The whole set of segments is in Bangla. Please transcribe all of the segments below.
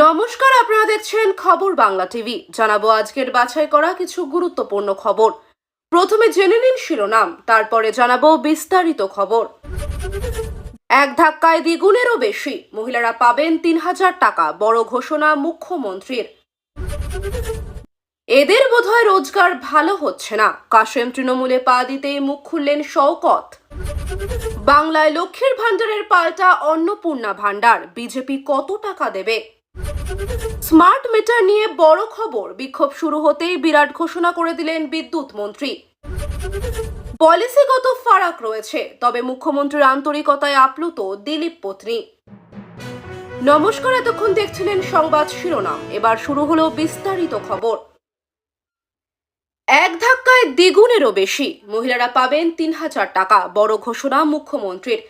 নমস্কার, আপনারা দেখছেন খবর বাংলা টিভি। জানাব আজকের বাছাই করা কিছু গুরুত্বপূর্ণ খবর। প্রথমে জেনে নিন শিরোনাম, তারপরে জানাব বিস্তারিত খবর। এক ধাক্কায় দ্বিগুণেরও বেশি, মহিলারা পাবেন তিন হাজার টাকা, বড় ঘোষণা মুখ্যমন্ত্রীর। এদের বোধহয় রোজগার ভালো হচ্ছে না, কাশেম তৃণমূলে পা দিতেই মুখ খুললেন শওকত। বাংলায় লক্ষ্মীর ভাণ্ডারের পাল্টা অন্নপূর্ণা ভাণ্ডার, বিজেপি কত টাকা দেবে? স্মার্ট মিটার নিয়ে বড় খবর। বিক্ষোভ শুরু হতেই বিরাট ঘোষণা করে দিলেন বিদ্যুৎ মন্ত্রী। পলিসিগত ফারাক রয়েছে, তবে মুখ্যমন্ত্রীর আন্তরিকতায় আপ্লুত দিলীপ পত্নী। নমস্কার, এতক্ষণ দেখছিলেন সংবাদ শিরোনাম। এবার শুরু হলো বিস্তারিত খবর। এক ধাক্কায় দ্বিগুণেরও বেশি। মহিলারা পাবেন তিন হাজার টাকা, বড় ঘোষণা মুখ্যমন্ত্রীর।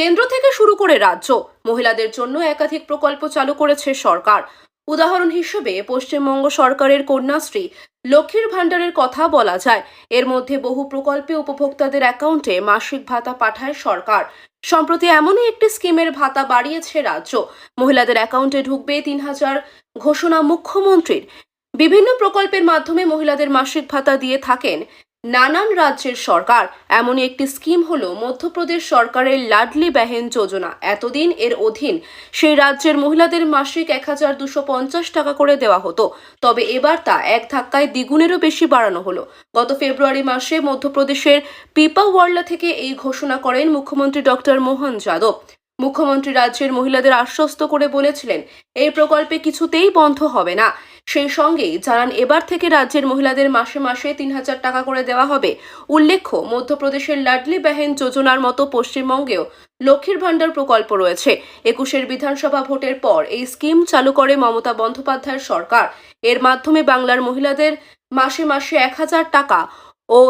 কেন্দ্র থেকে শুরু করে রাজ্য। মহিলাদের জন্য একাধিক প্রকল্প চালু করেছে সরকার। উদাহরণ হিসেবে, পশ্চিমবঙ্গ সরকারের কন্যাশ্রী লক্ষ্মীর ভাণ্ডারের কথা বলা যায়। এর মধ্যে বহু প্রকল্পে উপভোক্তাদের অ্যাকাউন্টে মাসিক ভাতা পাঠায় সরকার। সম্প্রতি এমনই একটি স্কিমের ভাতা বাড়িয়েছে রাজ্য। মহিলাদের অ্যাকাউন্টে ঢুকবে তিন হাজার ঘোষণা মুখ্যমন্ত্রীর। বিভিন্ন প্রকল্পের মাধ্যমে মহিলাদের মাসিক ভাতা দিয়ে থাকেন। নানান রাজ্যের সরকার, এমনই একটি স্কিম হল মধ্যপ্রদেশ সরকারের লাডলি বেহেন যোজনা। এতদিন এর অধীন সেই রাজ্যের মহিলাদের মাসিক এক হাজার দুশো পঞ্চাশ টাকা করে দেওয়া হতো। তবে এবার তা এক ধাক্কায় দ্বিগুণেরও বেশি বাড়ানো হলো। গত ফেব্রুয়ারি মাসে মধ্যপ্রদেশের পিপাওয়ার্লা থেকে এই ঘোষণা করেন মুখ্যমন্ত্রী ডক্টর মোহন যাদব। মুখ্যমন্ত্রী রাজ্যের মহিলাদের আশ্বস্ত করে বলেছিলেন, এই প্রকল্পে কিছুতেই বন্ধ হবে না। সেই সঙ্গেই জানান, এবার থেকে রাজ্যের মহিলাদের মাসে মাসে তিন হাজার টাকা করে দেওয়া হবে। উল্লেখ্য, মধ্যপ্রদেশের লাডলি বেহেন যোজনার মতো পশ্চিমবঙ্গেও লক্ষ্মীর ভাণ্ডার প্রকল্প রয়েছে। একুশের বিধানসভা ভোটের পর এই স্কিম চালু করে মমতা বন্দ্যোপাধ্যায়ের সরকার। এর মাধ্যমে বাংলার মহিলাদের মাসে মাসে এক হাজার টাকা ও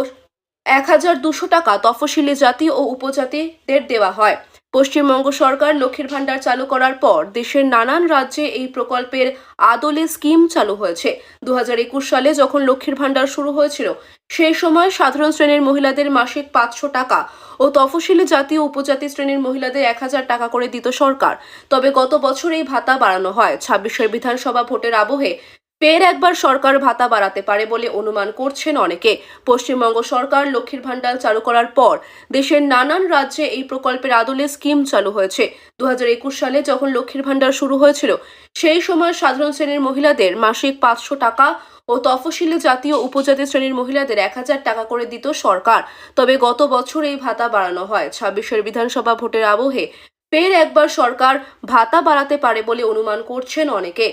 এক হাজার দুশো টাকা তফসিলি জাতি ও উপজাতিদের দেওয়া হয়। পশ্চিমবঙ্গ সরকার লক্ষ্মীর ভাণ্ডার চালু করার পর দেশের নানান রাজ্যে এই প্রকল্পের আদলে স্কিম চালু হয়েছে। দুহাজার একুশ সালে যখন লক্ষ্মীর ভাণ্ডার শুরু হয়েছিল, সেই সময় সাধারণ শ্রেণির মহিলাদের মাসিক পাঁচশো টাকা ও তফসিলি জাতি ও উপজাতি শ্রেণির মহিলাদের এক হাজার টাকা করে দিত সরকার। তবে গত বছর এই ভাতা বাড়ানো হয়। ছাব্বিশের বিধানসভা ভোটের আবহে ফের একবার সরকার ভাতা বাড়াতে পারে বলে অনুমান করছেন অনেকে। পশ্চিমবঙ্গ সরকার লক্ষ্মীর ভাণ্ডার চালু করার পর দেশের নানান রাজ্যে এই প্রকল্পের আদলে স্কিম চালু হয়েছে। দু হাজার একুশ সালে যখন লক্ষ্মীর ভাণ্ডার শুরু হয়েছিল, সেই সময় সাধারণ শ্রেণির মহিলাদের মাসিক পাঁচশো টাকা ও তফসিলি জাতীয় উপজাতি শ্রেণির মহিলাদের এক হাজার টাকা করে দিত সরকার। তবে গত বছর এই ভাতা বাড়ানো হয়। ছাব্বিশের বিধানসভা ভোটের আবহে ফের একবার সরকার ভাতা বাড়াতে পারে বলে অনুমান করছেন অনেকে।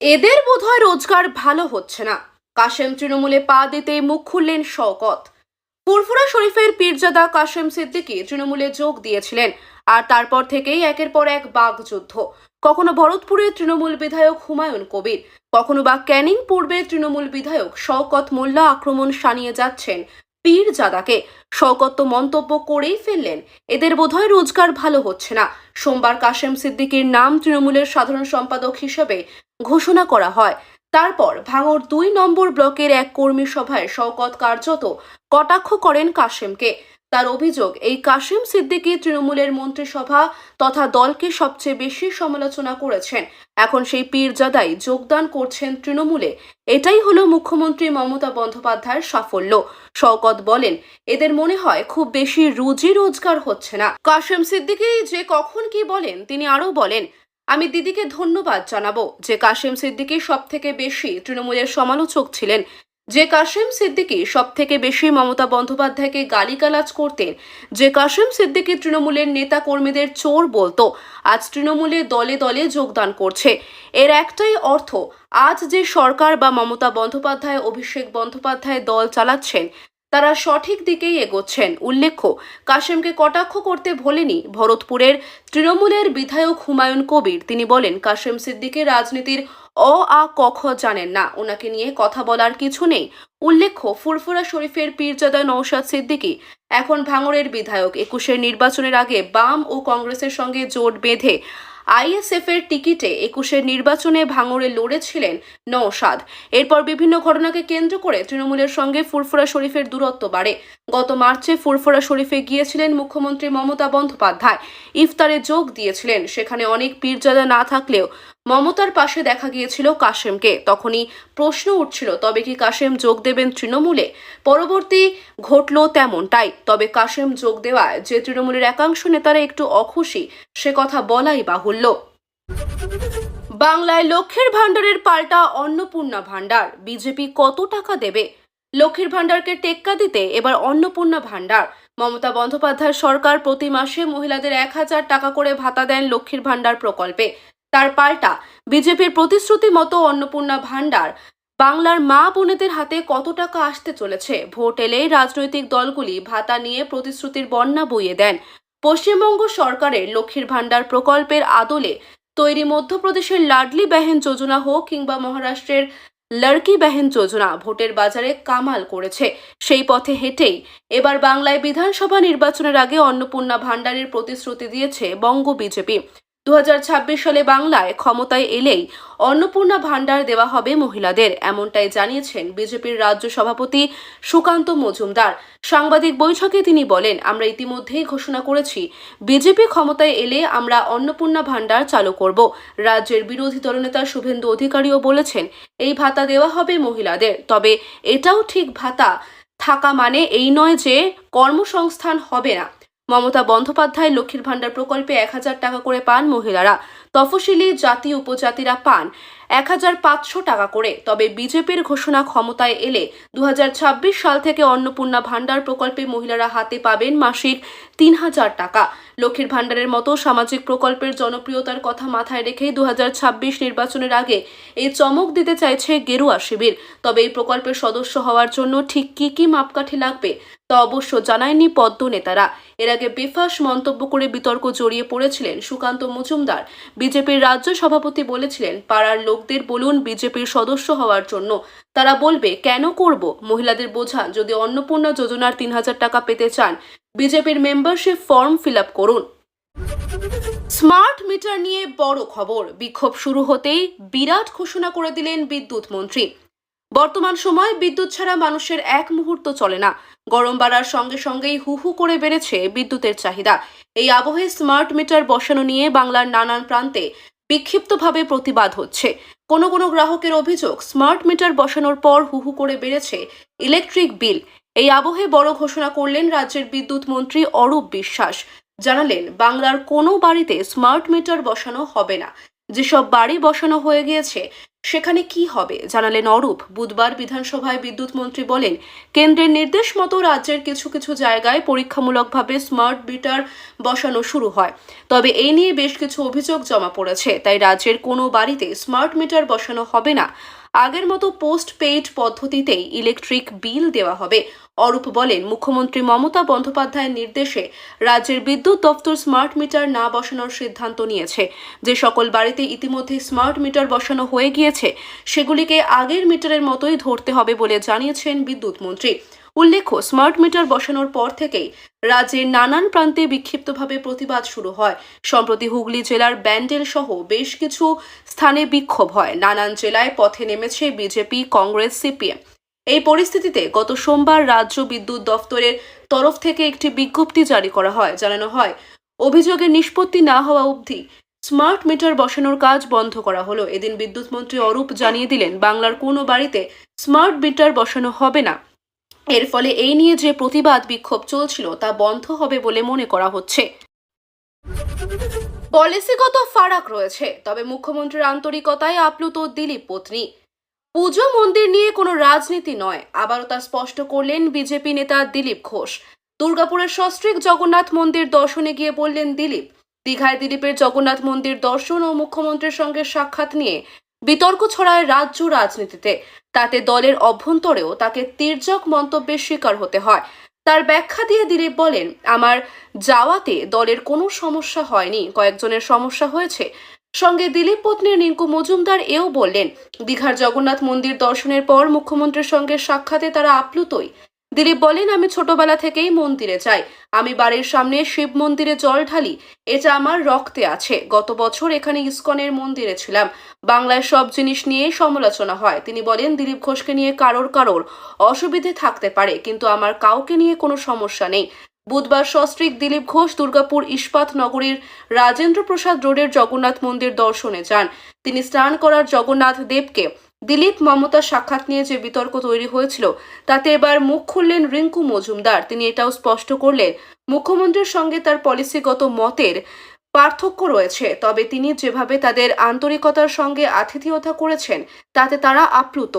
এদের বোধহয় রোজগার ভালো হচ্ছে না। কাশেম তৃণমূলে পা দিতেই মুখ খুললেন শওকত। ফুরফুরা শরীফের পীরজাদা কাশেম সিদ্দিকী তৃণমূলে যোগ দিয়েছিলেন, আর তারপর থেকেই একের পর এক বাগযুদ্ধ কখনো ভরতপুরের তৃণমূল বিধায়ক হুমায়ুন কবির, কখনো বা ক্যানিং পূর্বের তৃণমূল বিধায়ক শওকত মোল্লা আক্রমণ সানিয়ে যাচ্ছেন পীরজাদাকে শওকত মন্তব্য করেই ফেললেন। এদের বোধহয় রোজগার ভালো হচ্ছে না। সোমবার কাশেম সিদ্দিকীর নাম তৃণমূলের সাধারণ সম্পাদক হিসেবে ঘোষণা করা হয়। তারপর ভাঙর দুই নম্বর ব্লকের এক কর্মী সভায় শওকত কার্যত কটাক্ষ করেন কাশেমকে। তার অভিযোগ, এই কাশেম সিদ্দিকী তৃণমূলের মন্ত্রিসভা তথা দলকে সবচেয়ে বেশি সমালোচনা করেছেন। এখন সেই পীরজাদাই যোগদান করছেন তৃণমূলে। এটাই হলো মুখ্যমন্ত্রী মমতা বন্দ্যোপাধ্যায়ের সাফল্য। শওকত বলেন, এদের মনে হয় খুব বেশি রুজি রোজগার হচ্ছে না। কাশেম সিদ্দিকী যে কখন কি বলেন, তিনি আরও বলেন, আমি দিদিকে ধন্যবাদ জানাব যে কাশেম সিদ্দিকী সব থেকে বেশি তৃণমূলের সমালোচক ছিলেন। যে কাশেম সিদ্দিকী সব থেকে বেশি মমতা বন্দ্যোপাধ্যায়কে গালিগালাজ করতেন, যে কাশেম সিদ্দিকী তৃণমূলের নেতা কর্মীদের চোর বলতো, আজ তৃণমূলে দলে দলে যোগদান করছে। এর একটাই অর্থ, আজ যে সরকার বা মমতা বন্দ্যোপাধ্যায়, অভিষেক বন্দ্যোপাধ্যায় দল চালাচ্ছেন, তারা সঠিক দিকেই এগোচ্ছেন। উল্লেখ্য, কাশেমকে কটাক্ষ করতে ভোলেনি ভরতপুরের তৃণমূলের বিধায়ক হুমায়ুন কবির। তিনি বলেন, কাশেম সিদ্দিকের রাজনীতির অ আ কখ জানেন না। ওনাকে নিয়ে কথা বলার কিছু নেই। উল্লেখ্য, ফুরফুরা শরীফের পীরজাদা নৌশাদ সিদ্দিকী এখন ভাঙড়ের বিধায়ক। একুশের নির্বাচনের আগে বাম ও কংগ্রেসের সঙ্গে জোট বেঁধে আইএসএফ এর টিকিটে একুশের নির্বাচনে ভাঙড়ে লড়েছিলেন নওশাদ। এরপর বিভিন্ন ঘটনাকে কেন্দ্র করে তৃণমূলের সঙ্গে ফুরফুরা শরীফের দূরত্ব বাড়ে। গত মার্চে ফুরফুরা শরীফে গিয়েছিলেন মুখ্যমন্ত্রী মমতা বন্দ্যোপাধ্যায়। ইফতারে যোগ দিয়েছিলেন। সেখানে অনেক পীরজাদা না থাকলেও মমতার পাশে দেখা গিয়েছিল কাশেমকে। তখনই প্রশ্ন উঠছিল, তবে কি কাশেম যোগ দেবেন তৃণমূলে? পরবর্তী ঘটল তেমনটাই, তবে কাশেম যোগ দেওয়ায় যে তৃণমূলের একাংশ নেতারা একটু অখুশি, সে কথা বলাই বাহুল্য। বাংলায় লক্ষ্যের ভাণ্ডারের পাল্টা অন্নপূর্ণা ভাণ্ডার, বিজেপি কত টাকা দেবে? লক্ষ্মীর ভাণ্ডারকে টেক্কা দিতে এবার অন্নপূর্ণা ভাণ্ডার। মমতা বন্দ্যোপাধ্যায় সরকার প্রতি মাসে মহিলাদের এক হাজার টাকা করে ভাতা দেন লক্ষ্মীর ভাণ্ডার প্রকল্পে। তার পাল্টা। বিজেপির প্রতিশ্রুতি মতো অন্নপূর্ণা ভাণ্ডার। বাংলার মা বোনেদের হাতে কত টাকা আসতে চলেছে? ভোট এলেই রাজনৈতিক দলগুলি ভাতা নিয়ে প্রতিশ্রুতির বন্যা বইয়ে দেন। পশ্চিমবঙ্গ সরকারের লক্ষ্মীর ভাণ্ডার প্রকল্পের আদলে তৈরি মধ্যপ্রদেশের লাডলি বেহেন যোজনা হোক কিংবা মহারাষ্ট্রের লড়কি বেহেন যোজনা ভোটের বাজারে কামাল করেছে। সেই পথে হেঁটেই এবার বাংলায় বিধানসভা নির্বাচনের আগে অন্নপূর্ণা ভাণ্ডারের প্রতিশ্রুতি দিয়েছে বঙ্গ বিজেপি। দু হাজার ছাব্বিশ সালে বাংলায় ক্ষমতায় এলেই অন্নপূর্ণা ভাণ্ডার দেওয়া হবে মহিলাদের, এমনটাই জানিয়েছেন বিজেপির রাজ্য সভাপতি সুকান্ত মজুমদার। সাংবাদিক বৈঠকে তিনি বলেন, আমরা ইতিমধ্যেই ঘোষণা করেছি, বিজেপি ক্ষমতায় এলে আমরা অন্নপূর্ণা ভাণ্ডার চালু করব। রাজ্যের বিরোধী দলনেতা শুভেন্দু অধিকারীও বলেছেন, এই ভাতা দেওয়া হবে মহিলাদের। তবে এটাও ঠিক ভাতা থাকা মানে এই নয় যে কর্মসংস্থান হবে না। মমতা বন্দ্যোপাধ্যায় লক্ষ্মীর ভাণ্ডার প্রকল্পে এক হাজার টাকা করে পান মহিলারা। তফসিলি জাতি উপজাতিরা পান। এক হাজার পাঁচশো টাকা করে। তবে বিজেপির ঘোষণা ক্ষমতায় এলে দুহাজার ছাব্বিশ সাল থেকে অন্নপূর্ণা ভাণ্ডার প্রকল্পে মহিলারা হাতে পাবেন মাসিক তিন হাজার টাকা। লক্ষ্মীর ভাণ্ডারের মতো সামাজিক প্রকল্পের জনপ্রিয়তার কথা মাথায় রেখেই দু হাজার ছাব্বিশ নির্বাচনের আগে এই চমক দিতে চাইছে গেরুয়া শিবির। তবে এই প্রকল্পের সদস্য হওয়ার জন্য ঠিক কি কি মাপকাঠি লাগবে তা অবশ্য জানায়নি পদ্ম নেতারা। এর আগে বেফাস মন্তব্য করে বিতর্ক জড়িয়ে পড়েছিলেন সুকান্ত মজুমদার। বিজেপির রাজ্য সভাপতি বলেছিলেন, পাড়ার লোকদের বলুন বিজেপির সদস্য হওয়ার জন্য। তারা বলবে, কেন করব? মহিলাদের বোঝান যদি অন্নপূর্ণা যোজনার তিন হাজার টাকা পেতে চান, বিজেপির মেম্বারশিপ ফর্ম ফিল করুন। স্মার্ট মিটার নিয়ে বড় খবর। বিক্ষোভ শুরু হতেই বিরাট ঘোষণা করে দিলেন বিদ্যুৎ মন্ত্রী। বর্তমান সময় বিদ্যুৎ ছাড়া মানুষের এক মুহূর্ত চলে না। গরম বাড়ার সঙ্গে সঙ্গেই হু হু করে বেড়েছে বিদ্যুতের চাহিদা। এই আবহে স্মার্ট মিটার বসানো নিয়ে বাংলার নানান প্রান্তে বিক্ষিপ্তভাবে প্রতিবাদ হচ্ছে। কোনো কোনো গ্রাহকের অভিযোগ, স্মার্ট মিটার বসানোর পর হু হু করে বেড়েছে ইলেকট্রিক বিল। এই আবহে বড় ঘোষণা করলেন রাজ্যের বিদ্যুৎ মন্ত্রী অরূপ বিশ্বাস। জানালেন, বাংলার কোনো বাড়িতে স্মার্ট মিটার বসানো হবে না। যেসব বাড়ি বসানো হয়ে গিয়েছে, সেখানে কি হবে? জানালেন অরূপ। বুধবার বিধানসভায় বিদ্যুৎ মন্ত্রী বলেন, কেন্দ্রের নির্দেশ মতো রাজ্যের কিছু কিছু জায়গায় পরীক্ষামূলকভাবে স্মার্ট মিটার বসানো শুরু হয়। তবে এই নিয়ে বেশ কিছু অভিযোগ জমা পড়েছে। তাই রাজ্যের কোনো বাড়িতে স্মার্ট মিটার বসানো হবে না। আগের মতো পোস্ট পেইড পদ্ধতিতেই ইলেকট্রিক বিল দেওয়া হবে। অরূপ বলেন, মুখ্যমন্ত্রী মমতা বন্দ্যোপাধ্যায়ের নির্দেশে রাজ্যের বিদ্যুৎ দপ্তর স্মার্ট মিটার না বসানোর সিদ্ধান্ত নিয়েছে। যে সকল বাড়িতে ইতিমধ্যে স্মার্ট মিটার বসানো হয়ে গিয়েছে, সেগুলিকে আগের মিটারের মতোই ধরতে হবে বলে জানিয়েছেন বিদ্যুৎ মন্ত্রী। উল্লেখ্য স্মার্ট মিটার বসানোর পর থেকেই রাজ্যের নানান প্রান্তে বিক্ষিপ্তভাবে প্রতিবাদ শুরু হয়। সম্প্রতি হুগলি জেলার ব্যান্ডেল সহ বেশ কিছু স্থানে বিক্ষোভ হয়। নানান জেলায় পথে নেমেছে বিজেপি, কংগ্রেস, সিপিএম। এই পরিস্থিতিতে গত সোমবার রাজ্য বিদ্যুৎ দফতরের তরফ থেকে একটি বিজ্ঞপ্তি জারি করা হয়। জানানো হয়, অভিযোগের নিষ্পত্তি না হওয়া অবধি স্মার্ট মিটার বসানোর কাজ বন্ধ করা হলো। এদিন বিদ্যুৎ মন্ত্রী অরূপ জানিয়ে দিলেন, বাংলার কোনো বাড়িতে স্মার্ট মিটার বসানো হবে না। এর ফলে এই নিয়ে যে প্রতিবাদ বিক্ষোভ চলছিল তা বন্ধ হবে বলে মনে করা হচ্ছে। পলিসিগত ফারাক রয়েছে, তবে মুখ্যমন্ত্রীর আন্তরিকতায় আপ্লুত দিলীপ পত্নী। পুজো মন্দির নিয়ে কোনো রাজনীতি নয়, আবারও তা স্পষ্ট করলেন বিজেপি নেতা দিলীপ ঘোষ। দুর্গাপুরের সস্ত্রিক জগন্নাথ মন্দির দর্শনে গিয়ে বললেন দিলীপ, দীঘায় দিলীপের জগন্নাথ মন্দির দর্শন ও মুখ্যমন্ত্রীর সঙ্গে সাক্ষাৎ নিয়ে বিতর্ক ছড়ায় রাজ্য রাজনীতিতে। তাতে দলের অভ্যন্তরেও তাকে তির্যক মন্তব্যের শিকার হতে হয়। তার ব্যাখ্যা দিয়ে দিলীপ বলেন, আমার যাওয়াতে দলের কোনো সমস্যা হয়নি, কয়েকজনের সমস্যা হয়েছে। সঙ্গে দিলীপ পত্নীর নিঙ্কু মজুমদার এও বললেন, দীঘার জগন্নাথ মন্দির দর্শনের পর মুখ্যমন্ত্রীর সঙ্গে সাক্ষাতে তারা আপ্লুতই। দিলীপ বলেন, আমি ছোটবেলা থেকেই মন্দিরে যাই। আমি বাড়ির সামনে শিব মন্দিরে জল ঢালি। এটা আমার রক্তে আছে। গত বছর এখানে ইস্কনের মন্দিরে ছিলাম। বাংলায় সব জিনিস নিয়ে সমালোচনা হয়। তিনি বলেন, দিলীপ ঘোষকে নিয়ে কারোর কারোর অসুবিধে থাকতে পারে, কিন্তু আমার কাউকে নিয়ে কোনো সমস্যা নেই। বুধবার সস্ত্রীক দিলীপ ঘোষ দুর্গাপুর ইস্পাত নগরীর রাজেন্দ্র প্রসাদ রোডের জগন্নাথ মন্দির দর্শনে যান। তিনি স্নান করার জগন্নাথ দেবকে দিলীপ মমতার সাক্ষাৎ নিয়ে যে বিতর্ক তৈরি হয়েছিল, তাতে এবার মুখ খুললেন রিঙ্কু মজুমদার। তিনি এটাও স্পষ্ট করলেন, মুখ্যমন্ত্রীর সঙ্গে তার পলিসিগত মতের পার্থক্য রয়েছে, তবে তিনি যেভাবে তাদের আন্তরিকতার সঙ্গে আতিথেয়তা করেছেন, তাতে তারা আপ্লুত।